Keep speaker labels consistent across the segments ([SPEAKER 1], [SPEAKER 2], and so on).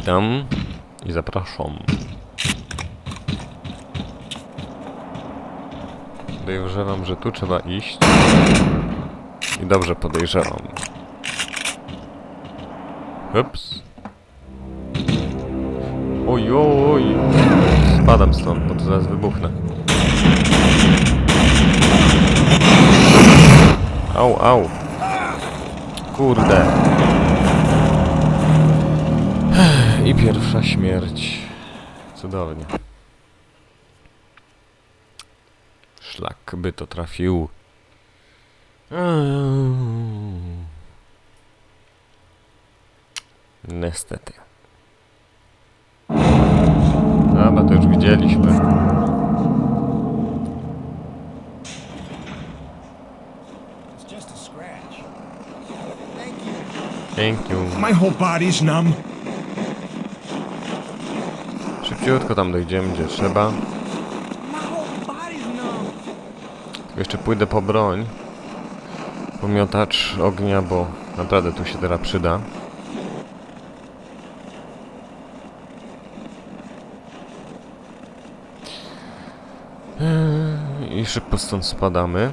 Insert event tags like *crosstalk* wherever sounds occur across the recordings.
[SPEAKER 1] Witam i zapraszam. Podejrzewam, że tu trzeba iść. I dobrze podejrzewam. Ups. Oj, oj, spadam stąd, bo to zaraz wybuchnę. Au, au. Kurde. I pierwsza śmierć. Cudownie. Szlak by to trafił. Niestety. Dobra, to już widzieliśmy. Thank you.
[SPEAKER 2] My whole body's numb.
[SPEAKER 1] Szybciutko tam dojdziemy, gdzie trzeba. Jeszcze pójdę po broń. Pomiotacz ognia, bo naprawdę tu się teraz przyda. Eee, I szybko stąd spadamy.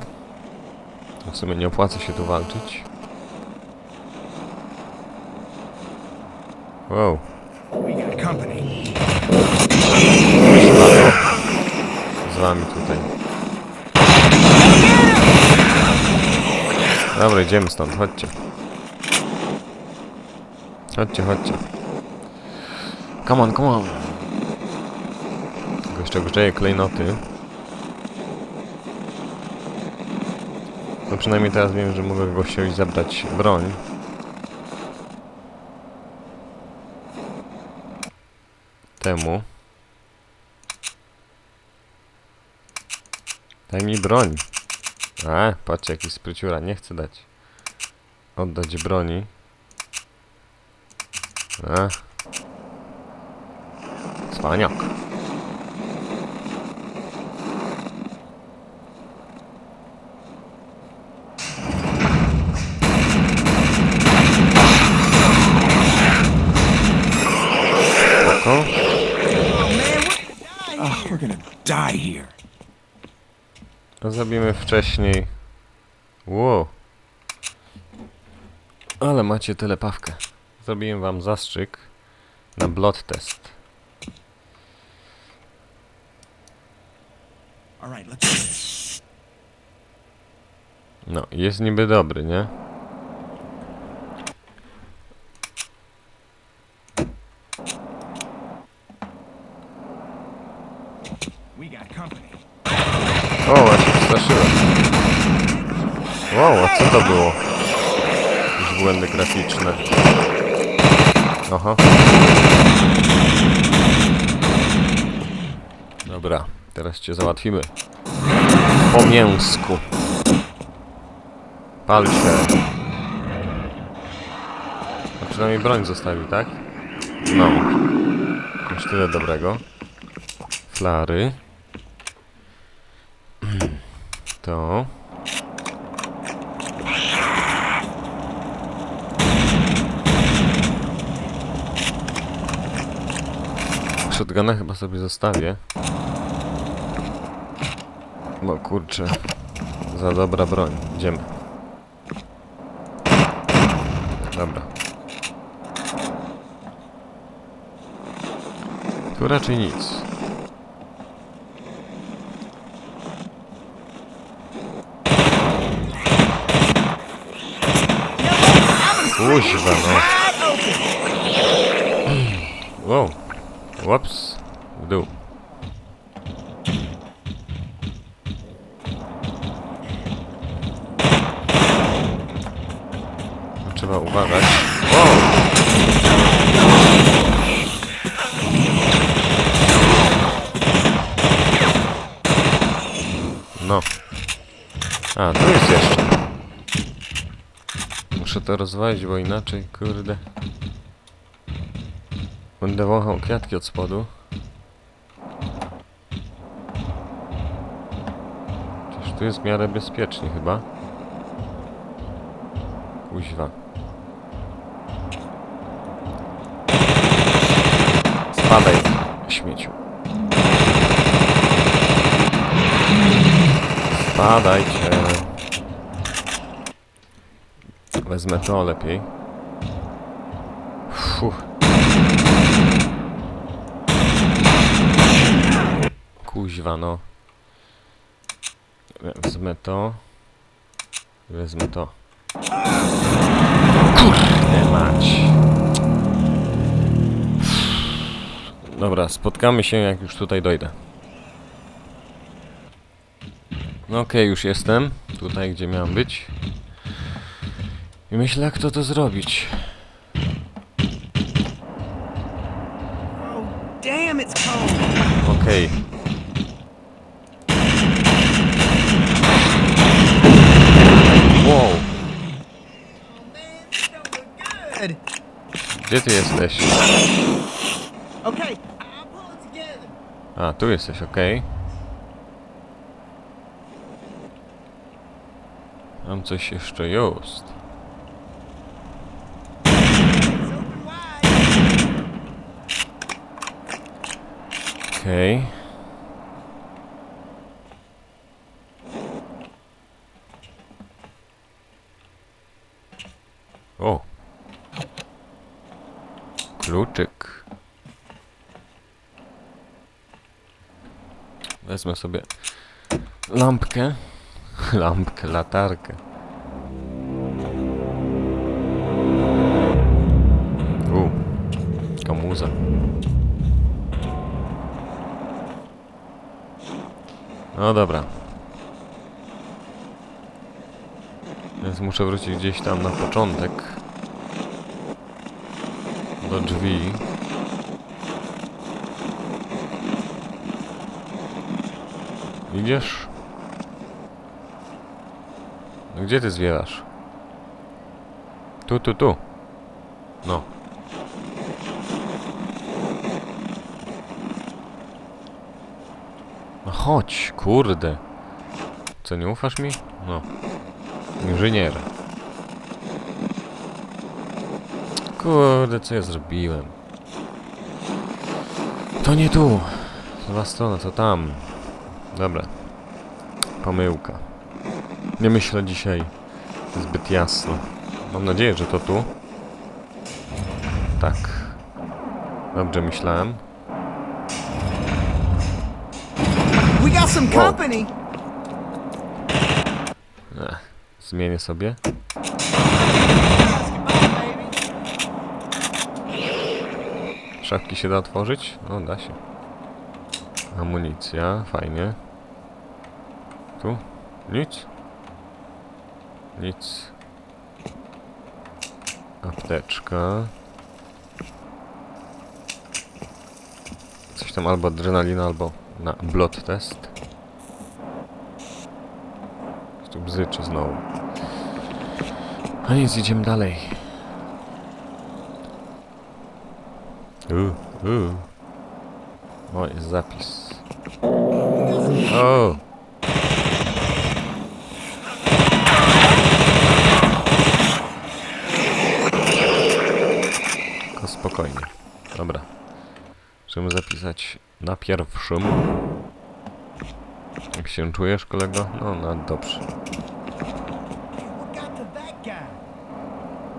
[SPEAKER 1] W sumie nie opłaca się tu walczyć. Wow. Wami tutaj. Dobra, idziemy stąd, chodźcie. Chodźcie, chodźcie. Come on, come on. Tylko jeszcze grzeje klejnoty. No przynajmniej teraz wiem, że mogę gościowi zabrać broń. Temu. Daj mi broń. A, patrzcie jaki spryciura, nie chcę dać. Oddać broni. A. Cwaniak. Spoko.
[SPEAKER 2] Oh, we're gonna die here.
[SPEAKER 1] To zrobimy wcześniej. Wow. Ale macie telepawkę. Zrobiłem wam zastrzyk na blood test. No, jest niby dobry, nie? O, właśnie przestraszyłem. Wow, a co to było? Jakieś błędy graficzne. Aha. Dobra, teraz cię załatwimy. Po mięsku. Pal się. A przynajmniej broń zostawił, tak? No. Już tyle dobrego. Flary. *clears throat* To. Shotguna chyba sobie zostawię. Bo kurczę. Za dobra broń. Idziemy. Dobra. Tu raczej nic. Kuźwa, no. Wow. Łops. W dół. No, Trzeba uważać. Wow. No. A, tu to rozwalić, bo inaczej, kurde. Będę wąchał kwiatki od spodu. Chociaż tu jest w miarę bezpiecznie chyba. Kuźwa. Spadaj, śmieciu. Spadajcie. Wezmę to lepiej. Fuh. Kuźwa, no. Wezmę to. Wezmę to. Kurde mać. Dobra, spotkamy się jak już tutaj dojdę. No okej, już jestem. Tutaj, gdzie miałem być. I myślę, jak to to zrobić.
[SPEAKER 2] Oh, damn, it's cold.
[SPEAKER 1] Okej. Wow,
[SPEAKER 2] Good.
[SPEAKER 1] gdzie ty jesteś?
[SPEAKER 2] Okay.
[SPEAKER 1] A, tu jesteś, okej. Mam coś jeszcze jest. Okej. O. Kluczyk. Wezmę sobie lampkę. *laughs* Lampkę, latarkę. No dobra. Więc muszę wrócić gdzieś tam na początek. Do drzwi. Idziesz? Gdzie ty zwierasz? Tu, tu, tu. No. Chodź, kurde. Co, nie ufasz mi? No. Inżynier. Kurde, co ja zrobiłem? To nie tu. Zła strona, to tam. Dobra. Pomyłka. Nie myślę dzisiaj zbyt jasno. Mam nadzieję, że to tu. Tak. Dobrze myślałem.
[SPEAKER 2] We got some
[SPEAKER 1] Whoa.
[SPEAKER 2] company.
[SPEAKER 1] Ech, zmienię sobie. Szafki się da otworzyć? No, da się. Amunicja, fajnie. Tu? Nic? Nic. Apteczka. Coś tam albo adrenalina, albo na blood test. Tu bzyczy znowu. A nic, idziemy dalej. Uh, uh. O, jest zapis. O! Tylko spokojnie. Dobra. Możemy zapisać na pierwszym. Jak się czujesz, kolego? No, no dobrze.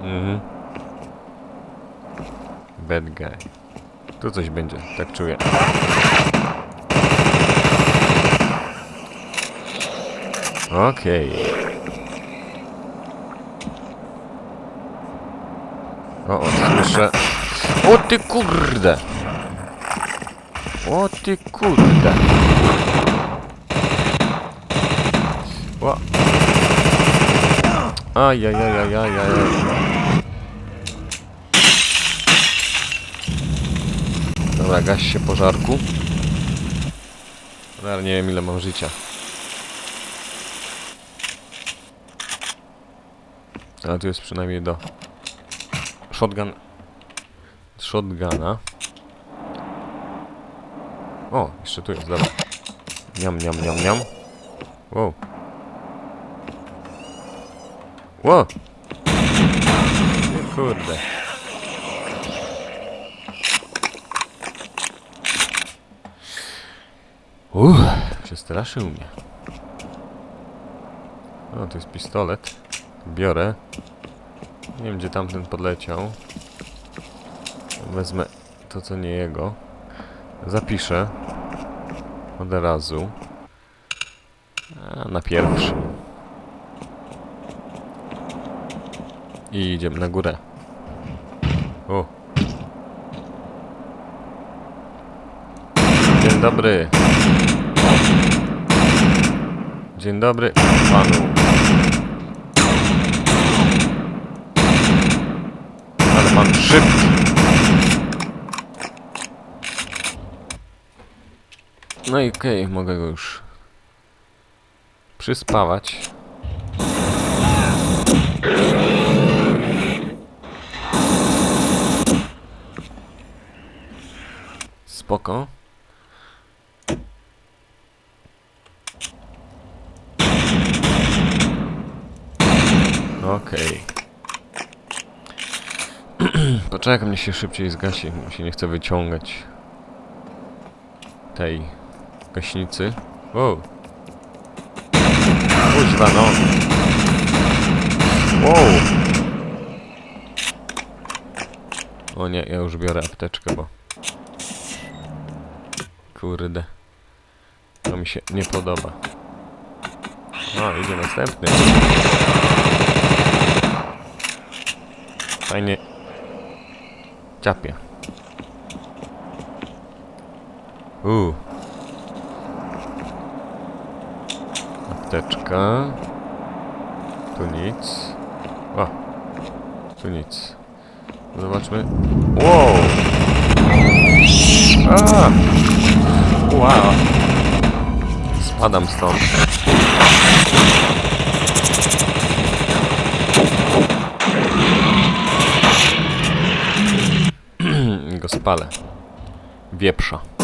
[SPEAKER 1] Mhm. Bad guy. Tu coś będzie, tak czuję. Okej. O, o, słyszę. O ty kurde! O ty kurde! O. Ajajajajajaj. Dobra, gaś się pożarku. Ale nie wiem ile mam życia. Ale tu jest przynajmniej do... Shotgun... Shotguna. O, jeszcze tu jest, dobra. Niam, niam, niam, niam. Wow. Wow. Kurde. Uff, się straszył mnie. O, to jest pistolet. Biorę. Nie wiem, gdzie tamten podleciał. Wezmę to, co nie jego. Zapiszę. Od razu. A, na pierwszym. I idziemy na górę. O. Dzień dobry. Dzień dobry panu. Ale pan szybki. No i okej, mogę go już przyspawać. Spoko. Okej. *clears throat* Poczekaj, mnie się szybciej zgasi. Mi się nie chce wyciągać tej gaśnicy. Wow. Kuźwa, no. Wow. O nie, ja już biorę apteczkę, bo... Kurde. To mi się nie podoba. O, idzie następny. Fajnie. Ciapie. Uuu. Apteczka. Tu nic. O. Tu nic. Zobaczmy. Wow! A! Wow! Spadam stąd. *clears throat* go spalę. Wieprza.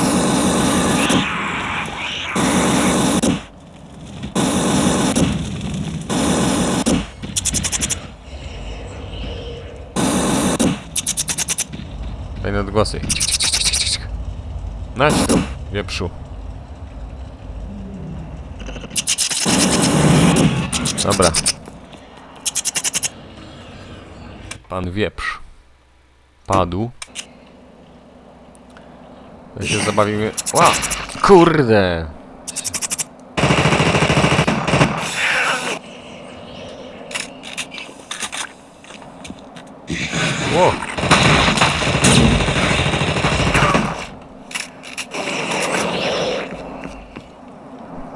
[SPEAKER 1] Odgłosy. Nać tu, wieprzu. Dobra. Pan wieprz. Padł. To się zabawimy. Wow! Kurde! Wow!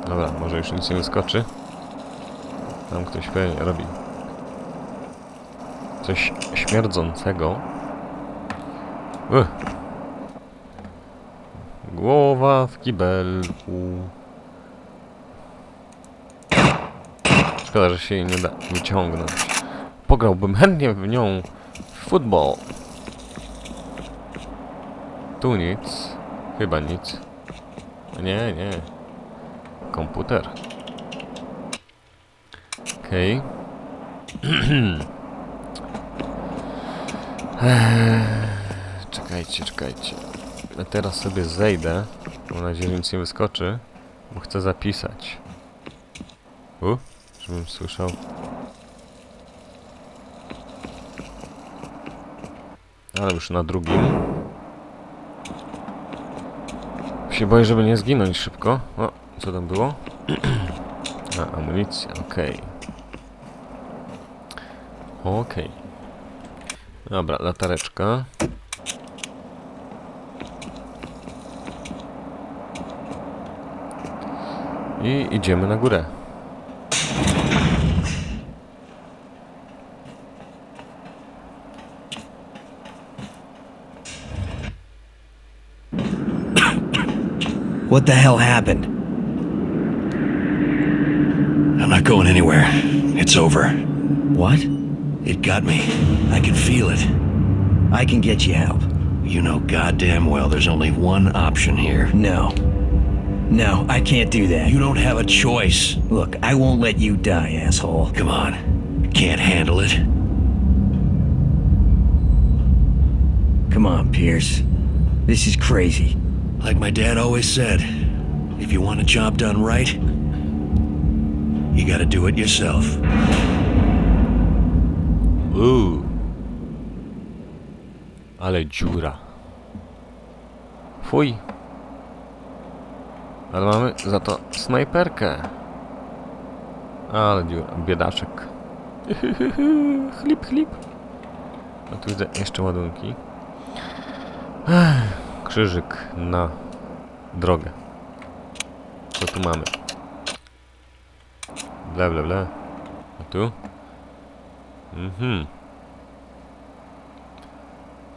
[SPEAKER 1] Dobra, może wyskoczy. Tam ktoś pewnie robi coś śmierdzącego. Uch. Głowa w kibelku. Szkoda, że się jej nie da wyciągnąć. Pograłbym chętnie w nią w futbol. Tu nic. Chyba nic. Nie, nie. Komputer. Okej. *clears throat* Eee, czekajcie, czekajcie. Ja teraz sobie zejdę. Mam nadzieję, że nic nie wyskoczy. Bo chcę zapisać. U, żebym słyszał. Ale już na drugim. Się boję, żeby nie zginąć szybko. O, co tam było? *clears throat* A, amunicja, okej. Okej. Dobra, latareczka. I idziemy na górę.
[SPEAKER 3] What the hell happened?
[SPEAKER 4] I'm not going anywhere. It's over.
[SPEAKER 3] What?
[SPEAKER 4] It got me. I can feel it.
[SPEAKER 3] I can get you help.
[SPEAKER 4] You know goddamn well there's only one option here.
[SPEAKER 3] No. No, I can't do that.
[SPEAKER 4] You don't have a choice.
[SPEAKER 3] Look, I won't let you die, asshole.
[SPEAKER 4] Come on. Can't handle it.
[SPEAKER 3] Come on, Pierce. This is crazy.
[SPEAKER 4] Like my dad always said, If you want a job done right, you gotta do it yourself.
[SPEAKER 1] Uuu. Ale dziura. Fuj. Ale mamy za to snajperkę. Ale dziura. Biedaczek. *laughs* chlip, chlip. A tu widzę jeszcze ładunki. Krzyżyk na drogę. Co tu mamy? Ble, ble, ble. A tu? Mhm.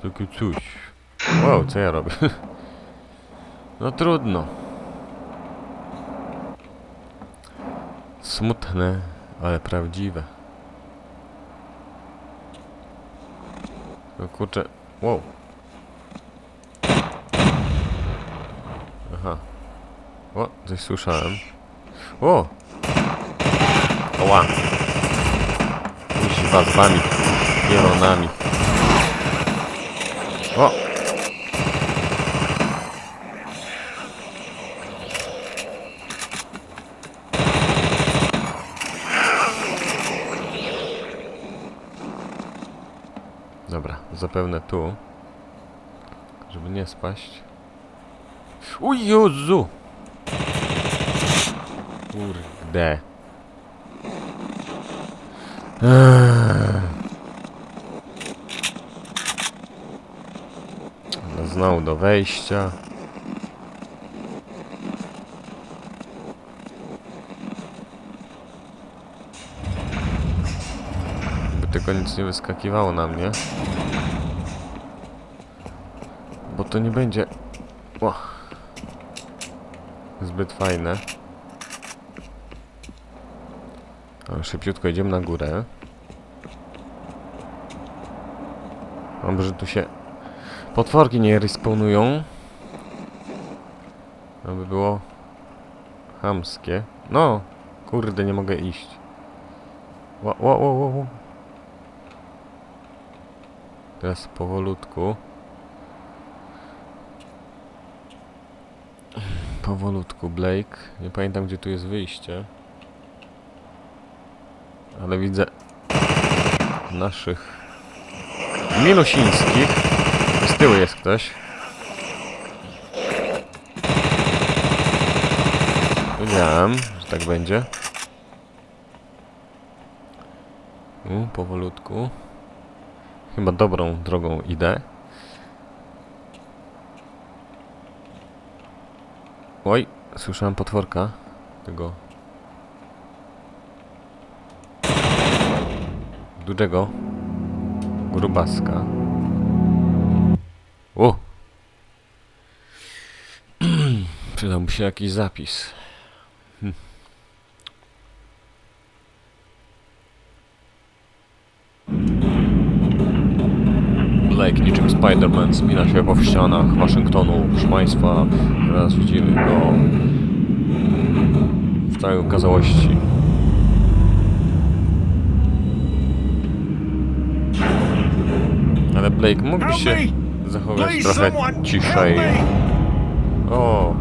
[SPEAKER 1] Takie coś. Wow, co ja robię? *laughs* No trudno. Smutne, ale prawdziwe. No kurczę. Wow. Aha. O, coś słyszałem. O! Oła. Kuźwa z wami. Pieronami. O! Dobra, zapewne tu. Żeby nie spaść. O Jezu! Kurde. Eee. Wejścia. By tylko nic nie wyskakiwało na mnie. Bo to nie będzie... O. Zbyt fajne. Szybciutko idziemy na górę. Mam, że tu się potworki nie respawnują. Aby było chamskie. No, kurde, nie mogę iść. Ła, ła, ła, ła. Teraz powolutku. Powolutku, Blake. Nie pamiętam, gdzie tu jest wyjście. Ale widzę naszych minusińskich. Z tyłu jest ktoś. Wiedziałem, że tak będzie. U, powolutku. Chyba dobrą drogą idę. Oj, słyszałem potworka. Tego dużego grubaska. O! *clears throat* Przydałby się jakiś zapis. Hm. Blake niczym Spider-Man się po ścianach Waszyngtonu. Proszę Państwa, teraz widzimy go w całej okazałości. Ale Blake, mógłbyś się zachować trochę ciszej. O,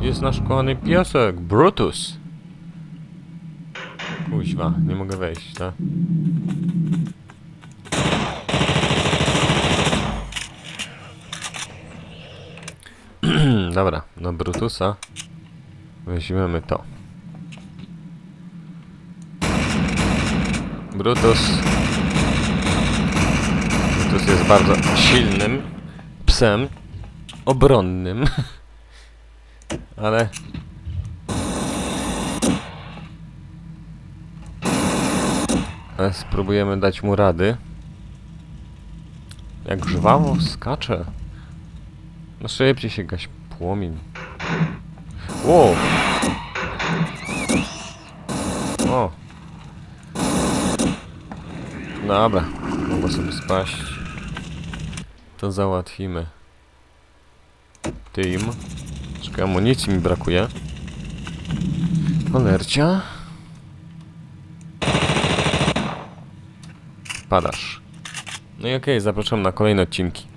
[SPEAKER 1] jest nasz kochany piesek, Brutus. Kuźwa, nie mogę wejść, tak? *clears throat* Dobra, no Brutusa weźmiemy to. Brutus Brutus jest bardzo silnym psem, obronnym, *laughs* ale ale spróbujemy dać mu rady. Jak żwawo skacze. No szybciej się gaś płomień. Wow. O. Dobra, mogło sobie spaść. To załatwimy. Tym. Czekaj, amunicji mi brakuje. Cholercia. Padasz. No i okej, zapraszam na kolejne odcinki.